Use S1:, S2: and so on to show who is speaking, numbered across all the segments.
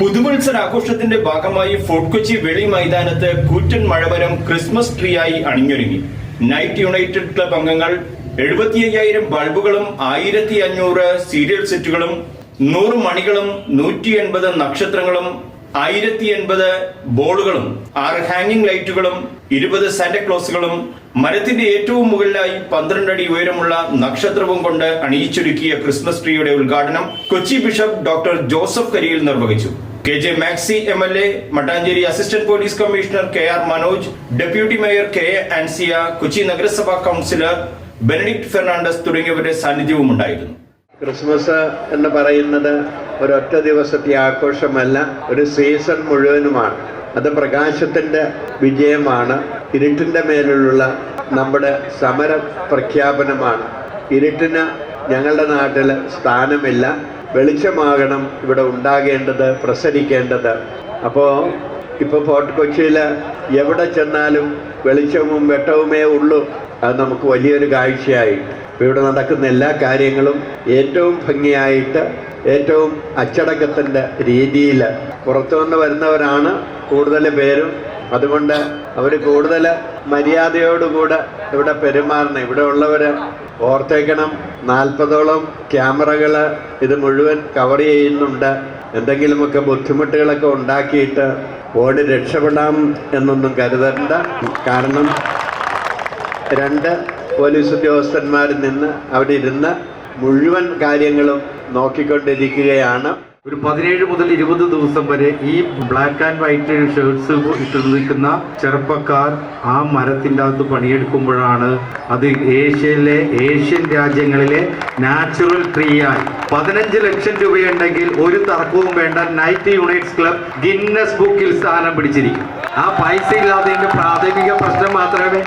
S1: പുതുവത്സര ആഘോഷത്തിന്റെ ഭാഗമായി ഫോർട്ട് കൊച്ചി വെളി മൈതാനത്ത് കൂറ്റൻ മഴവരം ക്രിസ്മസ് ട്രീയായി അണിഞ്ഞൊരുങ്ങി. നൈറ്റ് യുണൈറ്റഡ് ക്ലബ് അംഗങ്ങൾ എഴുപത്തി അയ്യായിരം ബൾബുകളും ആയിരത്തി അഞ്ഞൂറ് സീരിയൽ സെറ്റുകളും നൂറ് മണികളും നൂറ്റി എൺപത് നക്ഷത്രങ്ങളും ആയിരത്തി എൺപത് ബോളുകളും ആറ് ഹാങ്ങിംഗ് ലൈറ്റുകളും ഇരുപത് സാന്റക്ലോസുകളും മരത്തിന്റെ ഏറ്റവും മുകളിലായി പന്ത്രണ്ട് അടി ഉയരമുള്ള നക്ഷത്രവും കൊണ്ട് അണിയിച്ചൊരുക്കിയ ക്രിസ്മസ് ട്രീയുടെ ഉദ്ഘാടനം Kochi bishop doctor Joseph Kariyil നിർവഹിച്ചു. Maxi M L A Mattancherry assistant police commissioner K R Manoj deputy mayor K A Ansiya Kochi നഗരസഭാ കൗൺസിലർ ബെനഡിക്ട് ഫെർണാണ്ടസ് തുടങ്ങിയവരുടെ സാന്നിധ്യവും ഉണ്ടായിരുന്നു.
S2: ക്രിസ്മസ് എന്ന് പറയുന്നത് ഒരൊറ്റ ദിവസത്തെ ആഘോഷമല്ല ഒരു സീസൺ മുഴുവനുമാണ്. അത് പ്രകാശത്തിന്റെ വിജയമാണ് ഇരുട്ടിന്റെ മേലുള്ള നമ്മുടെ സമര പ്രഖ്യാപനമാണ്. ഇരുട്ടിന് ഞങ്ങളുടെ നാട്ടിൽ സ്ഥാനമില്ല. വെളിച്ചമാകണം ഇവിടെ ഉണ്ടാകേണ്ടത് പ്രസരിക്കേണ്ടത്. അപ്പോൾ ഇപ്പോൾ ഫോർട്ട് കൊച്ചിയിൽ എവിടെ ചെന്നാലും വെളിച്ചവും വെട്ടവുമേ ഉള്ളൂ. അത് നമുക്ക് വലിയൊരു കാഴ്ചയായി. ഇവിടെ നടക്കുന്ന എല്ലാ കാര്യങ്ങളും ഏറ്റവും ഭംഗിയായിട്ട് ഏറ്റവും അച്ചടക്കത്തിന്റെ രീതിയിൽ പുറത്തുനിന്ന് വരുന്നവരാണ് കൂടുതൽ പേരും അതുകൊണ്ട് അവർ കൂടുതൽ മര്യാദയോടുകൂടെ ഇവിടെ പെരുമാറണം. ഇവിടെ ഉള്ളവർ ഓർത്തേക്കണം. നാൽപ്പതോളം ക്യാമറകൾ ഇത് മുഴുവൻ കവർ ചെയ്യുന്നുണ്ട്. എന്തെങ്കിലുമൊക്കെ ബുദ്ധിമുട്ടുകളൊക്കെ ഉണ്ടാക്കിയിട്ട് ഓടി രക്ഷപ്പെടാം എന്നൊന്നും കരുതണ്ട. കാരണം രണ്ട് പോലീസ് ഉദ്യോഗസ്ഥന്മാരിൽ നിന്ന് അവിടെ ഇരുന്ന് മുഴുവൻ കാര്യങ്ങളും നോക്കിക്കൊണ്ടിരിക്കുകയാണ്.
S3: ഒരു പതിനേഴ് മുതൽ ഇരുപത് ദിവസം വരെ ഈ ബ്ലാക്ക് ആൻഡ് വൈറ്റ് ഷർട്ട്സ് ഇട്ട് നിൽക്കുന്ന ചെറുപ്പക്കാർ ആ മരത്തിന്റെ അകത്ത് പണിയെടുക്കുമ്പോഴാണ് അത് ഏഷ്യയിലെ ഏഷ്യൻ രാജ്യങ്ങളിലെ നാച്ചുറൽ ട്രീ ആയി. പതിനഞ്ച് ലക്ഷം രൂപയുണ്ടെങ്കിൽ ഒരു തർക്കവും വേണ്ട. നൈറ്റ് യുണൈറ്റ്സ് ക്ലബ് ഗിന്നസ് ബുക്കിൽ സ്ഥാനം പിടിച്ചിരിക്കും. ആ പൈസ ഇല്ലാതെ പ്രാഥമിക പ്രശ്നം മാത്രമേ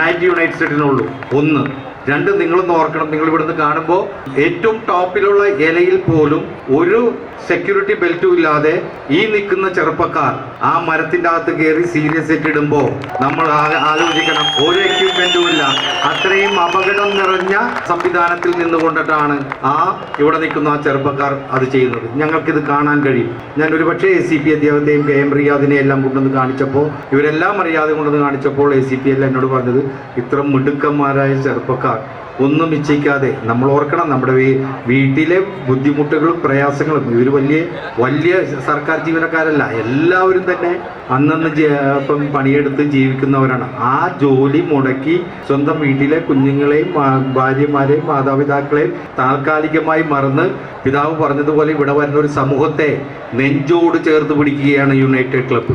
S3: നൈറ്റ് യുണൈറ്റഡിനുള്ളൂ ഒന്ന് രണ്ട് നിങ്ങളൊന്ന് ഓർക്കണം. നിങ്ങൾ ഇവിടുന്ന് കാണുമ്പോൾ ഏറ്റവും ടോപ്പിലുള്ള ഇലയിൽ പോലും ഒരു സെക്യൂരിറ്റി ബെൽറ്റും ഇല്ലാതെ ഈ നിൽക്കുന്ന ചെറുപ്പക്കാർ ആ മരത്തിന്റെ അകത്ത് കയറി സീരിയസ് ആയിട്ട് ഇടുമ്പോൾ നമ്മൾ ആലോചിക്കണം. ഒരു എക്യുപ്മെന്റും ഇല്ല. അത്രയും അപകടം നിറഞ്ഞ സംവിധാനത്തിൽ നിന്നുകൊണ്ടിട്ടാണ് ആ ഇവിടെ നിൽക്കുന്ന ആ ചെറുപ്പക്കാർ അത് ചെയ്യുന്നത്. ഞങ്ങൾക്കിത് കാണാൻ കഴിയും. ഞാൻ ഒരു പക്ഷേ എ സി പി അദ്ദേഹത്തെയും കെ എം റിയാദിനെ എല്ലാം കൊണ്ടുവന്ന് കാണിച്ചപ്പോൾ ഇവരെല്ലാം അറിയാതെ കൊണ്ടുവന്ന് കാണിച്ചപ്പോൾ എ സി പി എല്ലാം എന്നോട് പറഞ്ഞത് ഇത്ര മിടുക്കന്മാരായ ചെറുപ്പക്കാർ ഒന്നും ഇച്ഛിക്കാതെ നമ്മൾ ഓർക്കണം നമ്മുടെ വീട്ടിലെ ബുദ്ധിമുട്ടുകളും പ്രയാസങ്ങളും ഇവർ വലിയ വലിയ സർക്കാർ ജീവനക്കാരല്ല. എല്ലാവരും തന്നെ അന്നന്ന് ഇപ്പം പണിയെടുത്ത് ജീവിക്കുന്നവരാണ്. ആ ജോലി മുടക്കി സ്വന്തം വീട്ടിലെ കുഞ്ഞുങ്ങളെയും ഭാര്യമാരെയും മാതാപിതാക്കളെയും താൽക്കാലികമായി മറന്ന് പിതാവ് പറഞ്ഞതുപോലെ ഇവിടെ വരുന്ന ഒരു സമൂഹത്തെ നെഞ്ചോട് ചേർത്ത് പിടിക്കുകയാണ് യുണൈറ്റഡ് ക്ലബ്ബ്.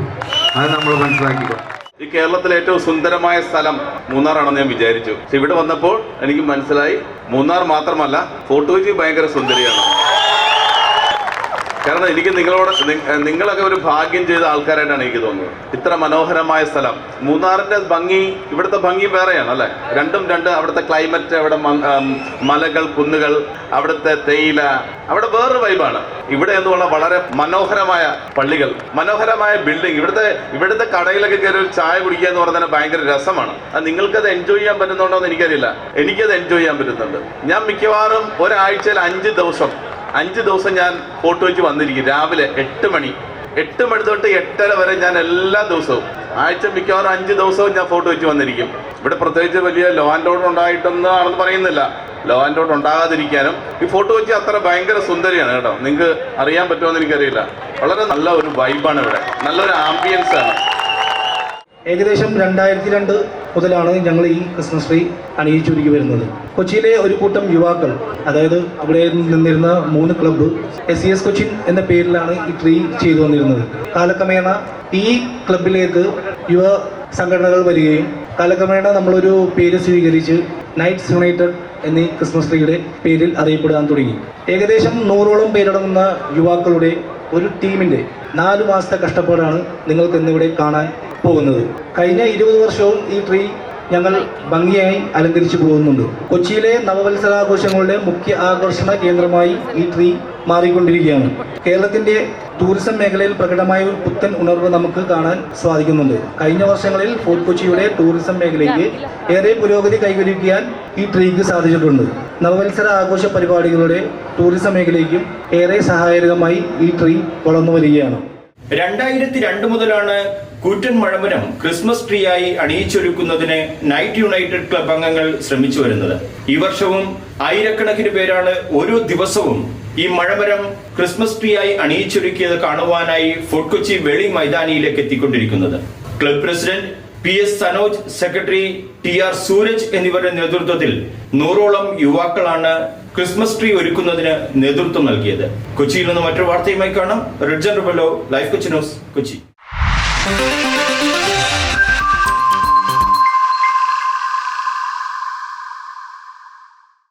S3: അത് നമ്മൾ മനസ്സിലാക്കിക്കോ.
S4: ഈ കേരളത്തിലെ ഏറ്റവും സുന്ദരമായ സ്ഥലം മൂന്നാർ മൂന്നാറാണെന്ന് ഞാൻ വിചാരിച്ചു. പക്ഷെ ഇവിടെ വന്നപ്പോൾ എനിക്ക് മനസ്സിലായി മൂന്നാർ മാത്രമല്ല ഫോർട്ട് കൊച്ചി ഭയങ്കര സുന്ദരിയാണ്. കാരണം എനിക്ക് നിങ്ങളോട് നിങ്ങളൊക്കെ ഒരു ഭാഗ്യം ചെയ്ത ആൾക്കാരായിട്ടാണ് എനിക്ക് തോന്നുന്നത്. ഇത്ര മനോഹരമായ സ്ഥലം. മൂന്നാറിന്റെ ഭംഗി ഇവിടുത്തെ ഭംഗി വേറെയാണ് അല്ലേ? രണ്ടും രണ്ട് അവിടുത്തെ ക്ലൈമറ്റ് അവിടെ മലകൾ കുന്നുകൾ അവിടുത്തെ തേയില അവിടെ വേറൊരു വൈബാണ് ഇവിടെ എന്ന് പറഞ്ഞാൽ വളരെ മനോഹരമായ പള്ളികൾ മനോഹരമായ ബിൽഡിംഗ് ഇവിടുത്തെ ഇവിടുത്തെ കടയിലൊക്കെ കയറി ഒരു ചായ കുടിക്കുക എന്ന് പറഞ്ഞാൽ ഭയങ്കര രസമാണ്. അത് നിങ്ങൾക്കത് എൻജോയ് ചെയ്യാൻ പറ്റുന്നുണ്ടോ എന്ന് എനിക്കറിയില്ല. എനിക്കത് എൻജോയ് ചെയ്യാൻ പറ്റുന്നുണ്ട്. ഞാൻ മിക്കവാറും ഒരാഴ്ചയിൽ അഞ്ച് ദിവസം അഞ്ച് ദിവസം ഞാൻ ഫോട്ടോ വെച്ച് വന്നിരിക്കും. രാവിലെ എട്ട് മണി. എട്ട് മണി തൊട്ട് എട്ടര വരെ ഞാൻ എല്ലാ ദിവസവും ആഴ്ച മിക്കവാറും അഞ്ച് ദിവസവും ഞാൻ ഫോട്ടോ വെച്ച് വന്നിരിക്കും. ഇവിടെ പ്രത്യേകിച്ച് വലിയ ലോ ആൻഡ് ഓർഡർ ഉണ്ടായിട്ടൊന്നും ആണെന്ന് പറയുന്നില്ല. ലോ ആൻഡ് ഓർഡർ ഉണ്ടാകാതിരിക്കാനും ഈ ഫോട്ടോ വെച്ച് അത്ര ഭയങ്കര സുന്ദരിയാണ് കേട്ടോ. നിങ്ങൾക്ക് അറിയാൻ പറ്റുമോ എന്ന് എനിക്കറിയില്ല. വളരെ നല്ല ഒരു വൈബാണ് ഇവിടെ. നല്ലൊരു ആംബിയൻസ് ആണ്.
S5: ഏകദേശം രണ്ടായിരത്തി രണ്ട് മുതലാണ് ഞങ്ങൾ ഈ ക്രിസ്മസ് ട്രീ അണിയിച്ചൊരുക്കി വരുന്നത്. കൊച്ചിയിലെ ഒരു കൂട്ടം യുവാക്കൾ അതായത് അവിടെ നിന്നിരുന്ന മൂന്ന് club S C S Cochin എന്ന പേരിലാണ് ഈ ട്രീ ചെയ്തു വന്നിരുന്നത്. കാലക്രമേണ ഈ ക്ലബിലേക്ക് യുവ സംഘടനകൾ വരികയും കാലക്രമേണ നമ്മളൊരു പേര് സ്വീകരിച്ച് നൈറ്റ്സ് യുണൈറ്റഡ് എന്നീ ക്രിസ്മസ് ട്രീയുടെ പേരിൽ അറിയപ്പെടാൻ തുടങ്ങി. ഏകദേശം നൂറോളം പേരടങ്ങുന്ന യുവാക്കളുടെ ഒരു ടീമിന്റെ നാല് മാസത്തെ കഷ്ടപ്പാടാണ് നിങ്ങൾക്ക് ഇന്നിവിടെ കാണാൻ പോകുന്നത്. കഴിഞ്ഞ ഇരുപത് വർഷവും ഈ ട്രീ ഞങ്ങൾ ഭംഗിയായി അലങ്കരിച്ചു പോകുന്നുണ്ട്. കൊച്ചിയിലെ നവവത്സരാഘോഷങ്ങളുടെ മുഖ്യ ആകർഷണ കേന്ദ്രമായി ഈ ട്രീ മാറിക്കൊണ്ടിരിക്കുകയാണ്. കേരളത്തിന്റെ ടൂറിസം മേഖലയിൽ പ്രകടമായ ഒരു പുത്തൻ ഉണർവ് നമുക്ക് കാണാൻ സാധിക്കുന്നുണ്ട്. കഴിഞ്ഞ വർഷങ്ങളിൽ ഫോർട്ട് കൊച്ചിയുടെ ടൂറിസം മേഖലയ്ക്ക് ഏറെ പുരോഗതി കൈവരിക്കാൻ ഈ ട്രീക്ക് സാധിച്ചിട്ടുണ്ട്. നവവത്സര ആഘോഷ പരിപാടികളുടെ ടൂറിസം മേഖലയ്ക്കും ഏറെ സഹായകരമായി ഈ ട്രീ വളർന്നു വരികയാണ്.
S1: രണ്ടായിരത്തി രണ്ട് മുതലാണ് കൂറ്റൻ മഴമുരം ക്രിസ്മസ് ട്രീ ആയി അണിയിച്ചൊരുക്കുന്നതിന് നൈറ്റ് യുണൈറ്റഡ് ക്ലബ് അംഗങ്ങൾ ശ്രമിച്ചു വരുന്നത്. ഈ വർഷവും ആയിരക്കണക്കിന് പേരാണ് ഓരോ ദിവസവും ഈ മഴമരം ക്രിസ്മസ് ട്രീ ആയി അണിയിച്ചൊരുക്കിയത് കാണുവാനായി ഫോർട്ട് കൊച്ചി വെളി മൈതാനിയിലേക്ക് എത്തിക്കൊണ്ടിരിക്കുന്നത്. Club president P S Sanoj secretary T R Suraj എന്നിവരുടെ നേതൃത്വത്തിൽ നൂറോളം യുവാക്കളാണ് ക്രിസ്മസ് ട്രീ ഒരുക്കുന്നതിന് നേതൃത്വം നൽകിയത്. കൊച്ചിയിൽ നിന്ന് മറ്റൊരു വാർത്തയുമായി കാണാം. Ridjan Rubalo life Kochi news Kochi.